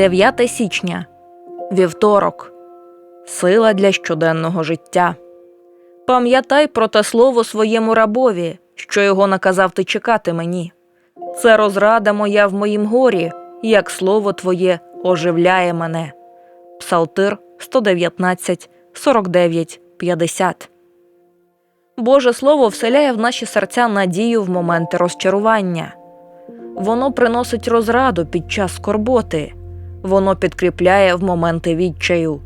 9 січня, вівторок, сила для щоденного життя. Пам'ятай про те слово своєму рабові, що його наказав ти чекати мені. Це розрада моя в моїм горі, як слово твоє оживляє мене. Псалтир 119, 49, 50. Боже Слово вселяє в наші серця надію в моменти розчарування. Воно приносить розраду під час скорботи, воно підкріпляє в моменти відчаю.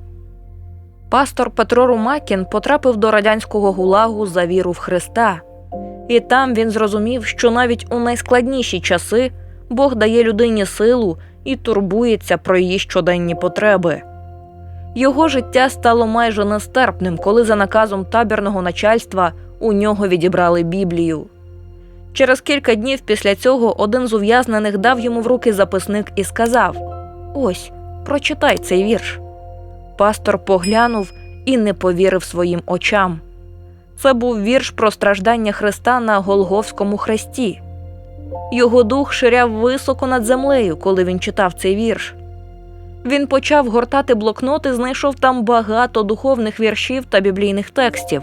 Пастор Петро Румакін потрапив до радянського гулагу за віру в Христа, і там він зрозумів, що навіть у найскладніші часи Бог дає людині силу і турбується про її щоденні потреби. Його життя стало майже нестерпним, коли за наказом табірного начальства у нього відібрали Біблію. Через кілька днів після цього один з ув'язнених дав йому в руки записник і сказав: Ось, прочитай цей вірш. Пастор поглянув і не повірив своїм очам. Це був вірш про страждання Христа на Голговському хресті. Його дух ширяв високо над землею, коли він читав цей вірш. Він почав гортати блокноти, знайшов там багато духовних віршів та біблійних текстів.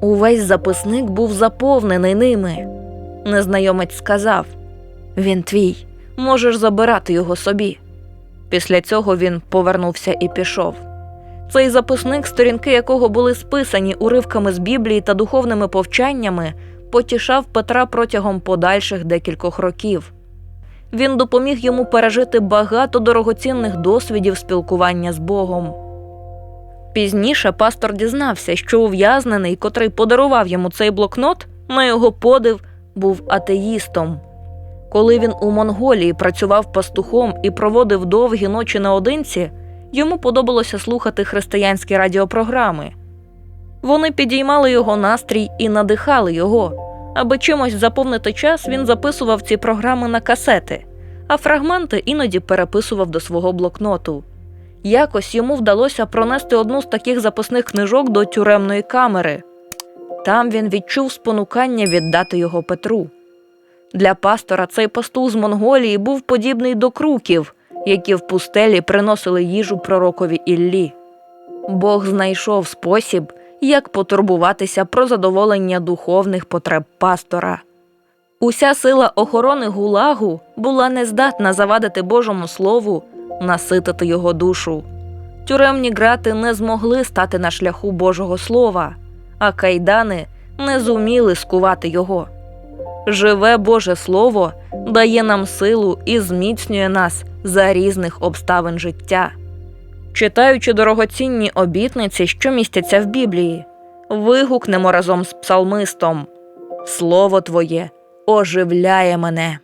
Увесь записник був заповнений ними. Незнайомець сказав Він твій, можеш забирати його собі. Після цього він повернувся і пішов. Цей записник, сторінки якого були списані уривками з Біблії та духовними повчаннями, потішав Петра протягом подальших декількох років. Він допоміг йому пережити багато дорогоцінних досвідів спілкування з Богом. Пізніше пастор дізнався, що ув'язнений, котрий подарував йому цей блокнот, на його подив, був атеїстом. Коли він у Монголії працював пастухом і проводив довгі ночі наодинці, йому подобалося слухати християнські радіопрограми. Вони підіймали його настрій і надихали його. Аби чимось заповнити час, він записував ці програми на касети, а фрагменти іноді переписував до свого блокноту. Якось йому вдалося пронести одну з таких записних книжок до тюремної камери. Там він відчув спонукання віддати його Петру. Для пастора цей пастух з Монголії був подібний до круків, які в пустелі приносили їжу пророкові Іллі. Бог знайшов спосіб, як потурбуватися про задоволення духовних потреб пастора. Уся сила охорони гулагу була нездатна завадити Божому Слову наситити його душу. Тюремні грати не змогли стати на шляху Божого Слова, а кайдани не зуміли скувати його. Живе Боже Слово дає нам силу і зміцнює нас за різних обставин життя. Читаючи дорогоцінні обітниці, що містяться в Біблії, вигукнемо разом з псалмистом Слово Твоє оживляє мене.